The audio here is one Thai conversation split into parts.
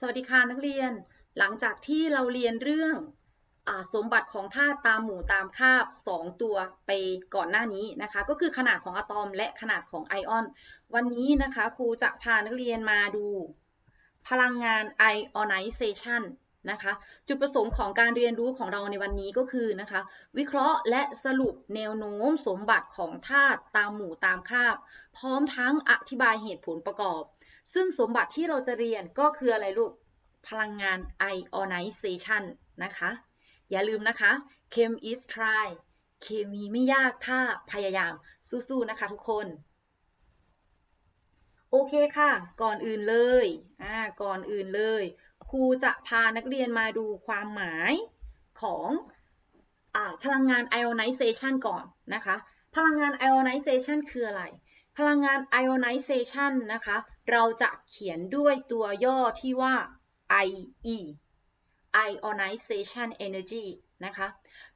สวัสดีค่ะนักเรียน หลังจากที่เราเรียนเรื่องอสมบัติของธาตุตามหมู่ตามคาบ 2 ตัวไปก่อนหน้านี้นะคะ ก็คือขนาดของอะตอมและขนาดของไอออน วันนี้นะคะครูจะพานักเรียนมาดู พลังงาน ionization นะคะจุดประสงค์ของการเรียนรู้ของเราในวันนี้ก็คือนะคะวิเคราะห์และสรุปแนวโน้มสมบัติของธาตุตามหมู่ตามคาบ พร้อมทั้งอธิบายเหตุผลประกอบ ซึ่งสมบัติที่เราจะเรียนก็คืออะไรลูก พลังงาน ionization นะคะ อย่าลืมนะคะ chem is try เคมีไม่ยากถ้าพยายามสู้ๆนะคะทุกคน โอเคค่ะ ก่อนอื่นเลย อ่า ก่อนอื่นเลย ครูจะพานักเรียนมาดูความหมายของอ่าพลังงาน ionization ก่อนนะคะ พลังงาน ionization คืออะไร พลังงาน ionization นะคะ เราจะเขียนด้วยตัวย่อที่ว่า IE ionization energy นะคะ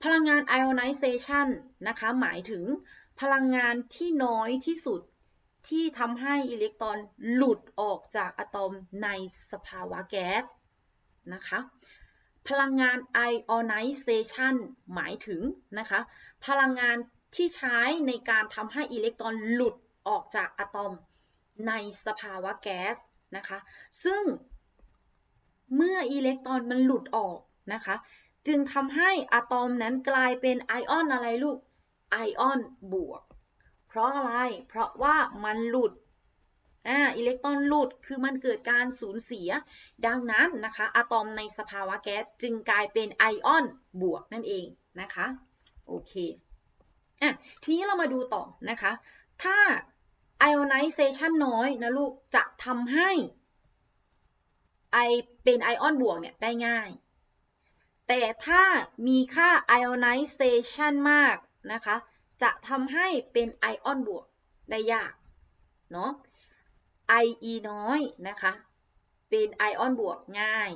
พลังงาน ionization นะคะ หมายถึงพลังงานที่น้อยที่สุดที่ทำให้อิเล็กตรอนหลุดออกจากอะตอมในสภาวะแก๊สนะคะ พลังงาน ionization หมายถึงนะคะ พลังงานที่ใช้ในการทำให้อิเล็กตรอนหลุด ออกจากอะตอมในสภาวะแก๊สนะคะ ซึ่งเมื่ออิเล็กตรอนมันหลุดออกนะคะ จึงทำให้อะตอมนั้นกลายเป็นไอออนอะไรลูก ไอออนบวก เพราะอะไร เพราะว่ามันหลุดอ่าอิเล็กตรอนหลุด คือมันเกิดการสูญเสีย ดังนั้นนะคะอะตอมในสภาวะแก๊สจึงกลายเป็นไอออนบวกนั่นเองนะคะ โอเคอะทีนี้เรามาดูต่อนะคะ ถ้า ionization น้อยนะลูก จะทำให้ไอเป็นไอออนบวกเนี่ยได้ง่าย แต่ถ้ามีค่า ionization มากนะคะ จะทำให้เป็นไอออนบวกได้ยาก เนาะ IE น้อยนะคะ เป็นไอออนบวกง่าย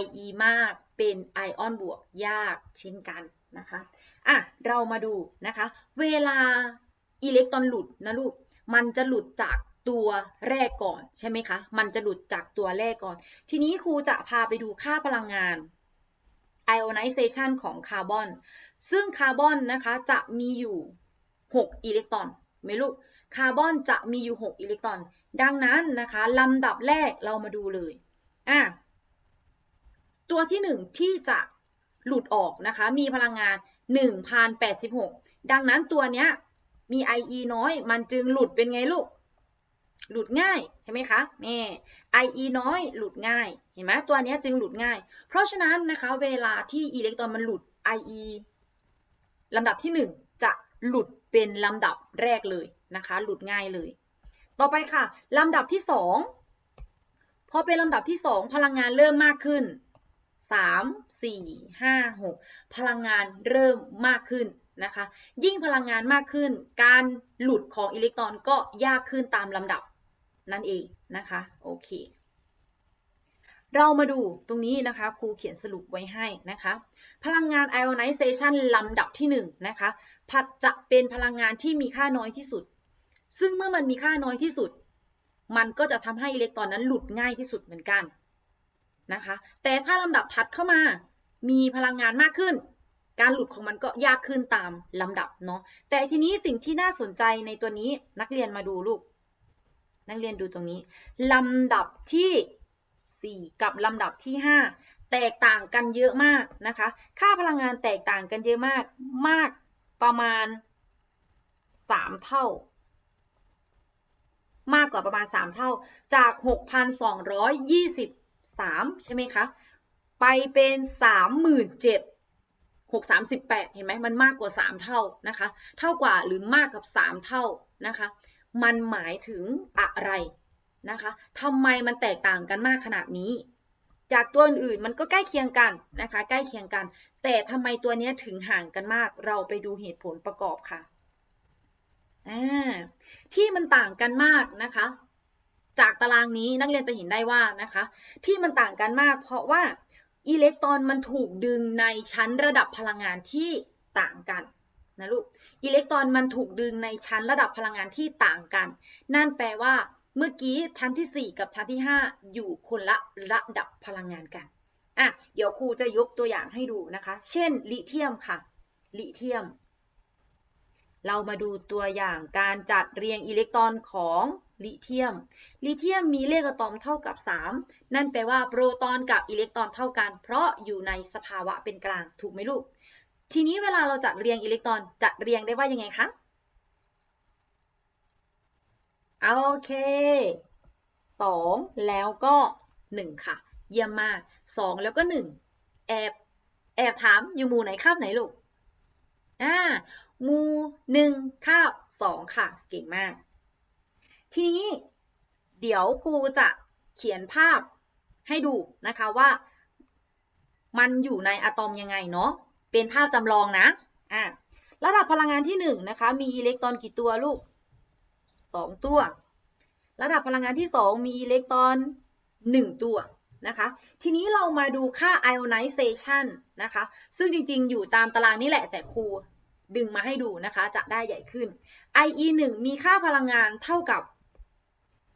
IE มากเป็นไอออนบวกยากเช่นกันนะคะ อะ เรามาดูนะคะ เวลา อิเล็กตรอนหลุดนะลูก มันจะหลุดจากตัวแรกก่อนใช่ไหมคะ มันจะหลุดจากตัวแรกก่อน ทีนี้ครูจะพาไปดูค่าพลังงาน ionization ของคาร์บอน ซึ่งคาร์บอนนะคะจะมีอยู่ 6 อิเล็กตรอนไหมลูก คาร์บอนจะมีอยู่ 6 อิเล็กตรอน ดังนั้นนะคะลำดับแรกเรามาดูเลยอะตัวที่ 1 ที่จะหลุดออกนะคะ มีพลังงาน 1,086 ดังนั้นตัวเนี้ย มี IE น้อย มันจึงหลุดเป็นไงลูก หลุดง่ายใช่ไหมคะนี่ IE น้อยหลุดง่าย เห็นไหมตัวนี้จึงหลุดง่าย เพราะฉะนั้นนะคะ เวลาที่อิเล็กตรอนมันหลุด IE ลำดับที่ 1 จะหลุดเป็นลำดับแรกเลยนะคะ หลุดง่ายเลย ต่อไปค่ะ ลำดับที่ 2 พอเป็นลำดับที่ 2 พลังงานเริ่มมากขึ้น 3 4 5 6 พลังงานเริ่มมากขึ้น นะคะ ยิ่งพลังงานมากขึ้น การหลุดของอิเล็กตรอนก็ยากขึ้นตามลำดับนั่นเองนะคะ โอเค เรามาดูตรงนี้นะคะ ครูเขียนสรุปไว้ให้นะคะ พลังงาน ionization ลำดับที่1นนะคะพัดจะเป็นพลังงานที่มีค่าน้อยที่สุด ซึ่งเมื่อมันมีค่าน้อยที่สุด มันก็จะทำให้อิเล็กตรอนนั้นหลุดง่ายที่สุดเหมือนกันนะคะ แต่ถ้าลำดับถัดเข้ามา มีพลังงานมากขึ้น การหลุดของมันก็ยากขึ้นตามลำดับเนาะแต่ทีนี้สิ่งที่น่าสนใจในตัวนี้นักเรียนมาดูลูก นักเรียนดูตรงนี้ลำดับที่ 4 กับลำดับที่ 5 แตกต่างกันเยอะมากนะคะ ค่าพลังงานแตกต่างกันเยอะมากมากประมาณ 3 เท่ามากกว่าประมาณ 3 เท่าจาก 6,223 ใช่ไหมคะ ไปเป็น 37,000 6 38 เห็นไหมมันมากกว่า 3 เท่านะคะ เท่ากว่าหรือมากกับ 3 เท่านะคะ มันหมายถึงอะไรนะคะทำไมมันแตกต่างกันมากขนาดนี้ จากตัวอื่นมันก็ใกล้เคียงกันนะคะ ใกล้เคียงกัน แต่ทำไมตัวนี้ถึงห่างกันมาก เราไปดูเหตุผลประกอบค่ะที่มันต่างกันมากนะคะ จากตารางนี้นักเรียนจะเห็นได้ว่านะคะ ที่มันต่างกันมาก เพราะว่า อิเล็กตรอนมันถูกดึงในชั้นระดับพลังงานที่ต่างกันนะลูก อิเล็กตรอนมันถูกดึงในชั้นระดับพลังงานที่ต่างกัน นั่นแปลว่าเมื่อกี้ชั้นที่ 4 กับชั้นที่ 5 อยู่คนละระดับพลังงานกัน อะ เดี๋ยวครูจะยกตัวอย่างให้ดูนะคะ เช่น ลิเทียมค่ะ ลิเทียม เรามาดูตัวอย่างการจัดเรียงอิเล็กตรอนของลิเธียม ลิเธียมมีเลขอะตอมเท่ากับ 3 นั่นแปลว่าโปรตอนกับอิเล็กตรอนเท่ากัน เพราะอยู่ในสภาวะเป็นกลาง ถูกไหมลูก ทีนี้เวลาเราจัดเรียงอิเล็กตรอนจัดเรียงได้ว่ายังไงคะ โอเค 2 แล้วก็ 1 ค่ะ เยี่ยมมาก 2 แล้วก็ 1 แอบ แอบถามอยู่หมู่ไหนคาบไหนลูก อ่า มูหนึ่งคาบสองค่ะ เก่งมาก ทีนี้เดี๋ยวครูจะเขียนภาพให้ดูนะคะว่า มันอยู่ในอะตอมยังไงเนาะ เป็นภาพจำลองนะ อ่าระดับพลังงานที่หนึ่งนะคะ มีอิเล็กตรอนกี่ตัวลูกสองตัว ระดับพลังงานที่สองมีอิเล็กตรอนหนึ่งตัวนะคะ ทีนี้เรามาดูค่า ionization นะคะ ซึ่งจริงๆ อยู่ตามตารางนี้แหละ แต่ครู ดึงมาให้ดูนะคะ จะได้ใหญ่ขึ้น IE 1มีค่าพลังงานเท่ากับ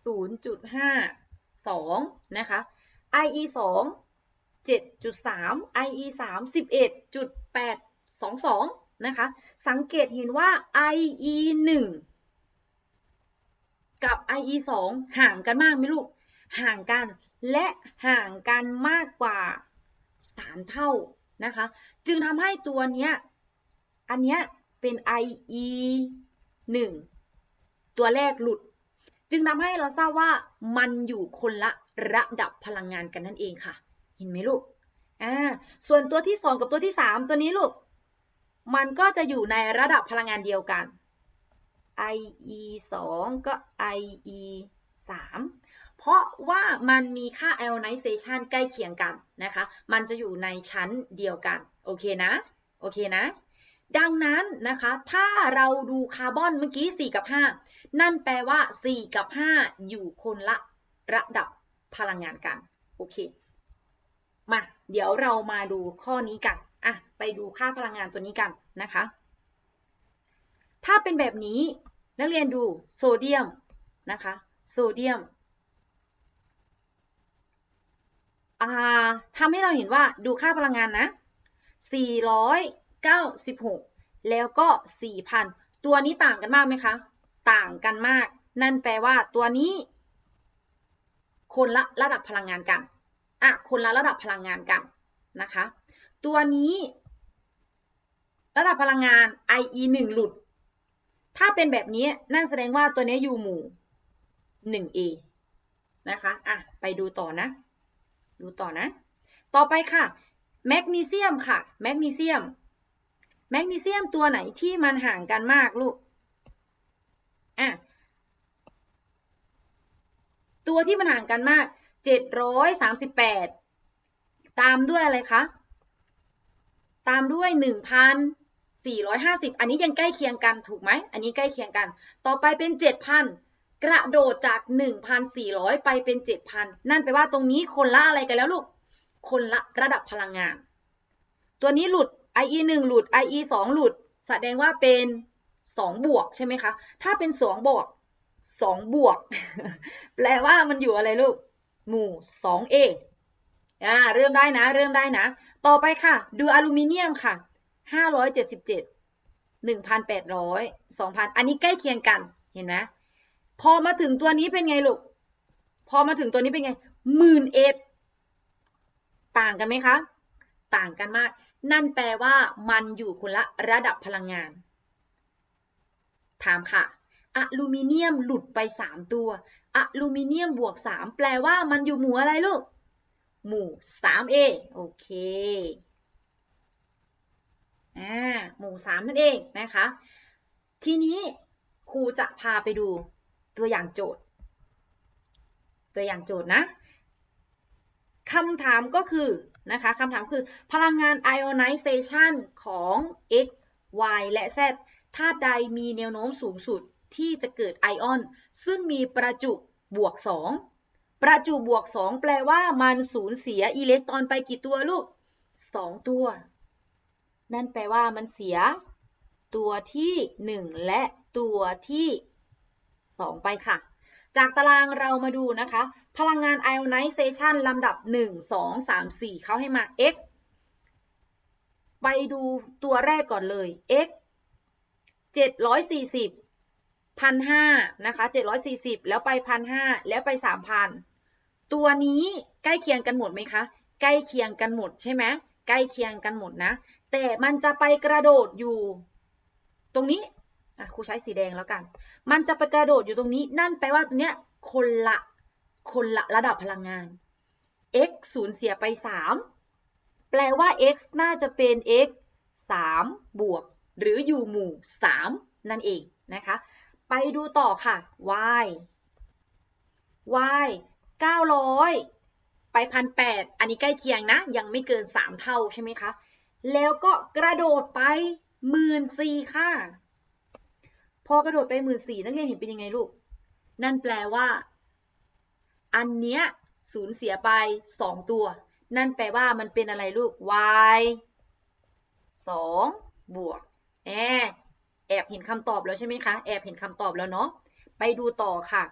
0.52 นะคะ IE 2 7.3 IE 3 11.822 นะคะ สังเกตเห็นว่า IE 1 กับ IE 2 ห่างกันมากไหมลูก ห่างกันและห่างกันมากกว่า 3 เท่านะคะ จึงทำให้ตัวเนี้ย อันเนี้ยเป็น IE 1 ตัวแรกหลุด จึงทำให้เราทราบว่ามันอยู่คนละระดับพลังงานกันนั่นเองค่ะ เห็นไหมลูกอ่าส่วนตัวที่ 2 กับตัวที่ 3 ตัวนี้ลูก มันก็จะอยู่ในระดับพลังงานเดียวกัน IE 2 ก็ IE 3 เพราะว่ามันมีค่า ionization ใกล้เคียงกันนะคะ มันจะอยู่ในชั้นเดียวกัน โอเคนะ โอเคนะ ดังนั้นนะคะ ถ้าเราดูคาร์บอนเมื่อกี้ 4 กับ 5 นั่นแปลว่า 4 กับ 5 อยู่คนละระดับพลังงานกัน โอเค มา เดี๋ยวเรามาดูข้อนี้กัน อะ ไปดูค่าพลังงานตัวนี้กันนะคะ ถ้าเป็นแบบนี้ นักเรียนดูโซเดียมนะคะ โซเดียมทำให้เราเห็นว่าดูค่าพลังงานนะ 96 แล้วก็ 4,000 ตัวนี้ต่างกันมากไหมคะ ต่างกันมาก นั่นแปลว่าตัวนี้ คนละระดับพลังงานกันอะคนละระดับพลังงานกันนะคะ ตัวนี้ ระดับพลังงาน IE 1 หลุด ถ้าเป็นแบบนี้นั่นแสดงว่าตัวนี้อยู่หมู่ 1A นะคะอะไปดูต่อนะ ดูต่อนะ ต่อไปค่ะ แมกนีเซียมค่ะ แมกนีเซียม แมกนีเซียมตัวไหนที่มันห่างกันมากลูกอะตัวที่มันห่างกันมาก 738 ตามด้วยอะไรคะ ตามด้วย 1,450 อันนี้ยังใกล้เคียงกันถูกไหม อันนี้ใกล้เคียงกัน ต่อไปเป็น 7,000 กระโดดจาก 1,400 ไปเป็น 7,000 นั่นแปลว่าตรงนี้คนละอะไรกันแล้วลูก คนละระดับพลังงาน ตัวนี้หลุด IE 1หลุด IE 2หลุด แสดงว่าเป็น 2 บวกใช่ไหมคะ ถ้าเป็น 2 บวก 2 บวก แปลว่ามันอยู่อะไรลูก หมู่ 2A อ่าเริ่มได้นะ เริ่มได้นะ ต่อไปค่ะ ดูอลูมิเนียมค่ะ 577 1,800 2,000 อันนี้ใกล้เคียงกันเห็นไหมพอมาถึงตัวนี้เป็นไงลูก พอมาถึงตัวนี้เป็นไงหมื่นเอ็ดต่างกันไหมคะ ต่างกันมาก นั่นแปลว่ามันอยู่คนละระดับพลังงาน ถามค่ะ อลูมิเนียมหลุดไป 3 ตัว อลูมิเนียมบวก 3 แปลว่ามันอยู่หมู่อะไรลูก หมู่ 3A โอเคอ่าหมู่ 3 นั่นเองนะคะ ทีนี้ครูจะพาไปดูตัวอย่างโจทย์ ตัวอย่างโจทย์นะคำถามก็คือ นะคะคำถามคือพลังงาน ionization ของ x y และ z ธาตุใดมีแนวโน้มสูงสุดที่จะเกิดไอออน ซึ่งมีประจุบวก 2 ประจุบวก 2 แปลว่ามันสูญเสียอิเล็กตรอนไปกี่ตัวลูก 2 ตัว นั่นแปลว่ามันเสีย ตัวที่ 1 และตัวที่ 2 ไปค่ะ จากตารางเรามาดูนะคะ พลังงาน ionization ลำดับ 1 2 3 4 เขาให้มา x ไปดูตัวแรกก่อนเลย x 740 1,500นะคะ740 แล้วไป 1,500 แล้วไป 3,000 ตัวนี้ใกล้เคียงกันหมดไหมคะ ใกล้เคียงกันหมดใช่ไหมใกล้เคียงกันหมดนะ แต่มันจะไปกระโดดอยู่ ตรงนี้ อะครูใช้สีแดงแล้วกัน มันจะไปกระโดดอยู่ตรงนี้ นั่นแปลว่าตัวเนี้ยคนละคนละระดับพลังงาน x สูญเสียไป 3 แปลว่า x น่าจะเป็น x 3 บวก หรืออยู่หมู่ 3 นั่นเองนะคะ ไปดูต่อค่ะ y y 900 ไปพันแอันนี้ใกล้เคียงนะ ยังไม่เกิน 3 เท่าใช่ไหมคะ แล้วก็กระโดดไปหมื่นสี่ค่ะ พอกระโดดไปหมื่นสี่นักเรียนเห็นเป็นยังไงลูก นั่นแปลว่า อันเนี้ยสูญเสียไป2ตัว นั่นแปลว่ามันเป็นอะไรลูก y 2บวกแอบแอบเห็นคำตอบแล้วใช่ไหมคะ แอบเห็นคำตอบแล้วเนาะ ไปดูต่อค่ะ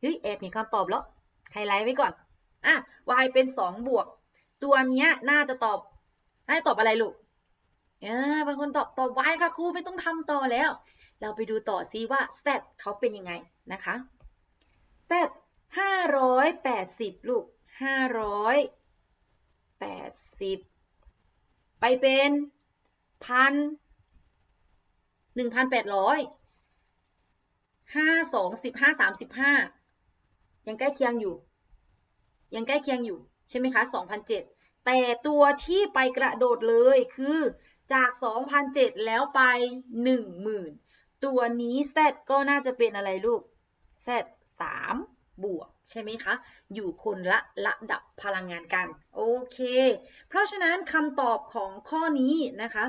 เฮ้ย แอบเห็นคำตอบแล้ว ไฮไลท์ไว้ก่อน อะ y เป็น2บวก ตัวเนี้ยน่าจะตอบ น่าจะตอบอะไรลูก เออบางคนตอบตอบ y ค่ะครูไม่ต้องทำต่อแล้ว เราไปดูต่อซิว่า z เขาเป็นยังไงนะคะ z 580 ลูก 580 ไปเป็นพันหนึ่งพันแปดร้อยห้าสองสิบห้าสามสิบห้ายังใกล้เคียงอยู่ ยังใกล้เคียงอยู่ ใช่ไหมคะสองพันเจ็ดแต่ตัวที่ไปกระโดดเลยคือจากสองพันเจ็ดแล้วไปหนึ่งหมื่น ตัวนี้ z ก็น่าจะเป็นอะไรลูก z สามบวก ใช่ไหมคะ อยู่คนละระดับพลังงานกัน โอเค เพราะฉะนั้นคำตอบของข้อนี้นะคะ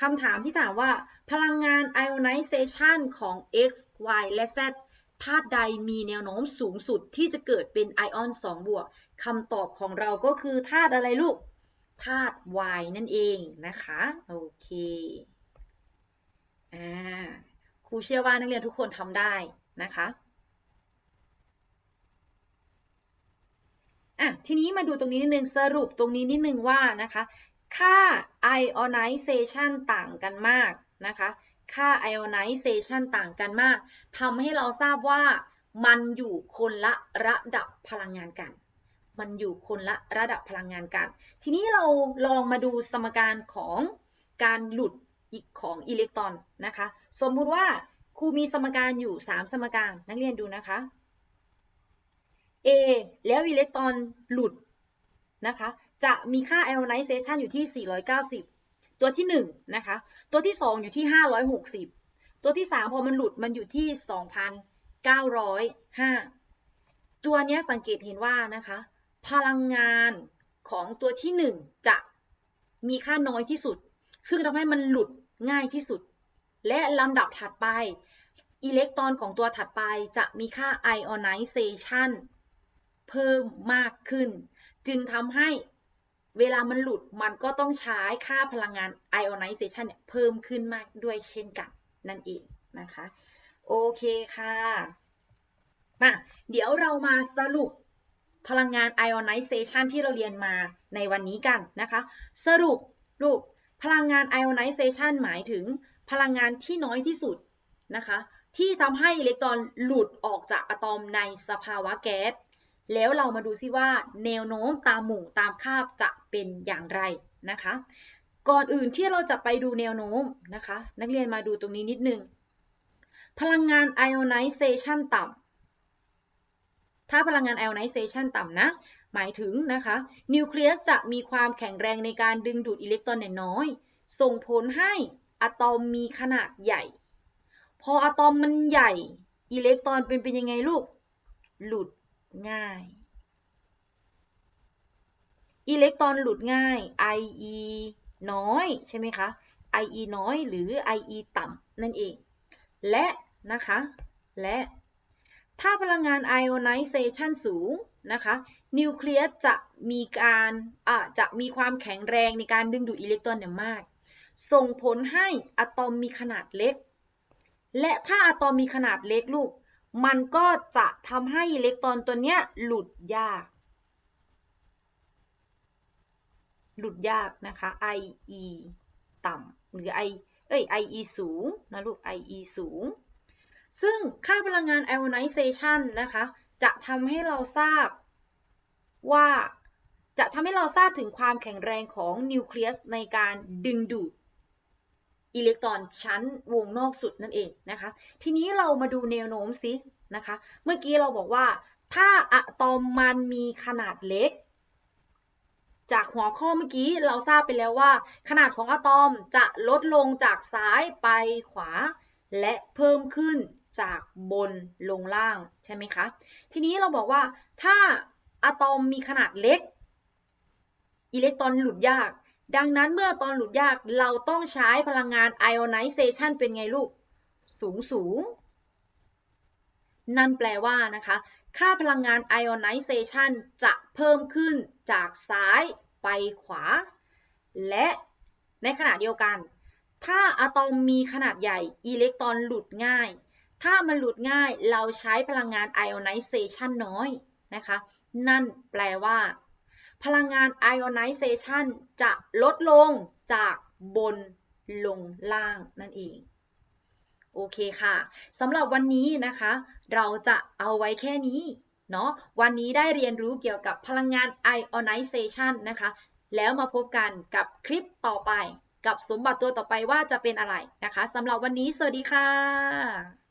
คำถามที่ถามว่า พลังงาน ionization ของ x y และ z ธาตุใดมีแนวโน้มสูงสุดที่จะเกิดเป็นไอออน 2 บวกคำตอบของเราก็คือธาตุอะไรลูกธาตุ y นั่นเองนะคะ โอเค อ่า ครูเชื่อว่านักเรียนทุกคนทำได้นะคะอะทีนี้มาดูตรงนี้นิดนึงสรุปตรงนี้นิดนึงว่านะคะ ค่า ionization ต่างกันมากนะคะ ค่า ionization ต่างกันมากทำให้เราทราบว่ามันอยู่คนละระดับพลังงานกัน มันอยู่คนละระดับพลังงานกัน ทีนี้เราลองมาดูสมการของการหลุด ของอิเล็กตรอนนะคะ สมมุติว่าครูมีสมการอยู่ 3 สมการนักเรียนดูนะคะ A แล้วอิเล็กตรอนหลุดนะคะ จะมีค่า ionization อยู่ที่ 490 ตัวที่ 1 นะคะ ตัวที่ 2 อยู่ที่ 560 ตัวที่ 3 พอมันหลุดมันอยู่ที่ 2,905 ตัวนี้สังเกตเห็นว่านะคะ พลังงานของตัวที่ 1 จะมีค่าน้อยที่สุด ซึ่งทำให้มันหลุด ง่ายที่สุด และลำดับถัดไปอิเล็กตรอนของตัวถัดไปจะมีค่า ionization เพิ่มมากขึ้น จึงทำให้เวลามันหลุดมันก็ต้องใช้ค่าพลังงาน ionization เนี่ยเพิ่มขึ้นมากด้วยเช่นกันนั่นเองนะคะ โอเคค่ะมาเดี๋ยวเรามาสรุปพลังงาน ionization ที่เราเรียนมาในวันนี้กันนะคะ สรุปลูก พลังงาน ionization หมายถึงพลังงานที่น้อยที่สุดนะคะที่ทำให้อิเล็กตรอนหลุดออกจากอะตอมในสภาวะแก๊ส แล้วเรามาดูซิว่าแนวโน้มตามหมู่ตามคาบจะเป็นอย่างไรนะคะ ก่อนอื่นที่เราจะไปดูแนวโน้มนะคะ นักเรียนมาดูตรงนี้นิดนึง พลังงาน ionization ต่ำถ้าพลังงาน ionization ต่ำนะ หมายถึงนะคะนิวเคลียสจะมีความแข็งแรงในการดึงดูดอิเล็กตรอนน้อย ส่งผลให้อะตอมมีขนาดใหญ่ พออะตอมมันใหญ่อิเล็กตรอนเป็นเป็นยังไงลูก หลุดง่าย อิเล็กตรอนหลุดง่าย IE น้อยใช่ไหมคะ IE น้อยหรือ IE ต่ำนั่นเอง และนะคะ และ ถ้าพลังงาน ionization สูงนะคะ นิวเคลียสจะมีการะจะมีความแข็งแรงในการดึงดูดอิเล็กตรอนเนี่ยมาก ส่งผลให้อะตอมมีขนาดเล็ก และถ้าอะตอมมีขนาดเล็กลูก มันก็จะทำให้อิเล็กตรอนตัวเนี้ยหลุดยาก หลุดยากนะคะ IE ต่ำหรือ I เอ้ย IE สูงนะลูก IE สูง ซึ่งค่าพลังงาน ionization นะคะจะทำให้เราทราบว่าจะทำให้เราทราบถึงความแข็งแรงของนิวเคลียสในการดึงดูดอิเล็กตรอนชั้นวงนอกสุดนั่นเองนะคะ ทีนี้เรามาดูแนวโน้มสินะคะ เมื่อกี้เราบอกว่า ถ้าอะตอมมันมีขนาดเล็ก จากหัวข้อเมื่อกี้เราทราบไปแล้วว่า ขนาดของอะตอมจะลดลงจากซ้ายไปขวา และเพิ่มขึ้น จากบนลงล่างใช่ไหมคะ ทีนี้เราบอกว่าถ้าอะตอมมีขนาดเล็ก อิเล็กตรอนหลุดยาก ดังนั้นเมื่อตอมหลุดยากเราต้องใช้พลังงาน ionization เป็นไงลูก สูงสูง นั่นแปลว่านะคะ ค่าพลังงาน ionization จะเพิ่มขึ้นจากซ้ายไปขวา และในขณะเดียวกัน ถ้าอะตอมมีขนาดใหญ่ อิเล็กตรอนหลุดง่าย ถ้ามันหลุดง่ายเราใช้พลังงาน ionization น้อยนะคะ นั่นแปลว่า พลังงาน ionization จะลดลงจากบนลงล่างนั่นเอง โอเคค่ะสำหรับวันนี้นะคะ เราจะเอาไว้แค่นี้เนาะวันนี้ได้เรียนรู้เกี่ยวกับพลังงาน ionization นะคะ แล้วมาพบกันกับคลิปต่อไป กับสมบัติตัวต่อไปว่าจะเป็นอะไรนะคะสำหรับวันนี้สวัสดีค่ะ